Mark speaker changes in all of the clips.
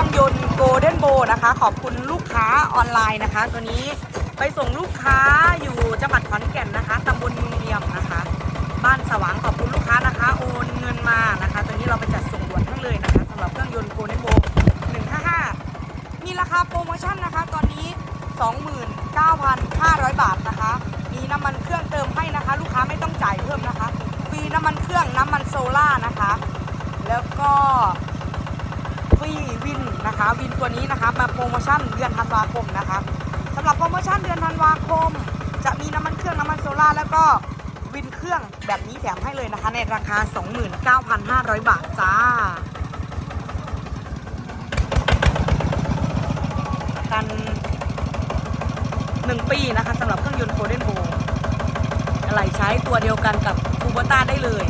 Speaker 1: รื่องยนต์โกลเด้นโบนะคะ ขอบคุณลูกค้าออนไลน์นะคะ ตัวนี้ไปส่งลูกค้าอยู่จังหวัดขอนแก่นนะคะตำบลเมืองเนียมนะคะ บ้านสว่างขอบคุณลูกค้านะคะ โอนเงินมานะคะ ตัวนี้เราไปจัดส่งด่วนให้งเลยนะคะสำหรับเครื่องยนต์โกลเด้นโบ155 มีราคาโปรโมชั่นนะคะ ตอนนี้ 29,500 บาทนะคะ มีน้ำมันเครื่องเติมให้นะคะ ลูกค้าไม่ต้องจ่ายเพิ่มนะคะฟรีน้ำมันเครื่องน้ำมันโซล่านะคะ แล้วก็ ฟรีวินนะคะ วินตัวนี้นะคะมาโปรโมชั่นเดือนธันวาคมนะคะสำหรับโปรโมชั่นเดือนธันวาคม จะมีน้ำมันเครื่องน้ำมันโซล่าแล้วก็วินเครื่องแบบนี้แถมให้เลยนะคะ ในราคา 29,500 บาทจ้ากันหนึ่งปีนะคะสำหรับเครื่องยนต์โคเดนโบอะไรใช้ตัวเดียวกันกับคูโบต้าได้เลย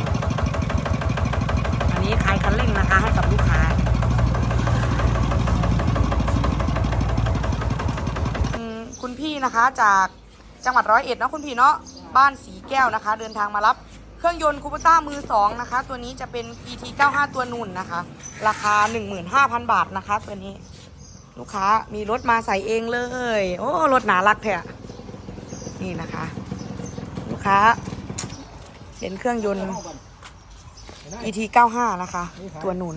Speaker 1: อันนี้ขายคันเร่งนะคะให้กับลูกค้าอืม คุณพี่นะคะจากจังหวัดร้อยเอ็ดเนาะคุณพี่เนาะบ้านสีแก้วนะคะ เดินทางมารับเครื่องยนต์คูโบต้ามือสองนะคะ ตัวนี้จะเป็น PT 95ตัวนุ่นนะคะ ราคา 15,000 บาทนะคะ ตัวนี้ ลูกค้ามีรถมาใส่เองเลย โอ้รถหนารักแท้นี่นะคะ ลูกค้าเป็นเครื่องยนต์ ET 95นะคะ ตัวนุ่น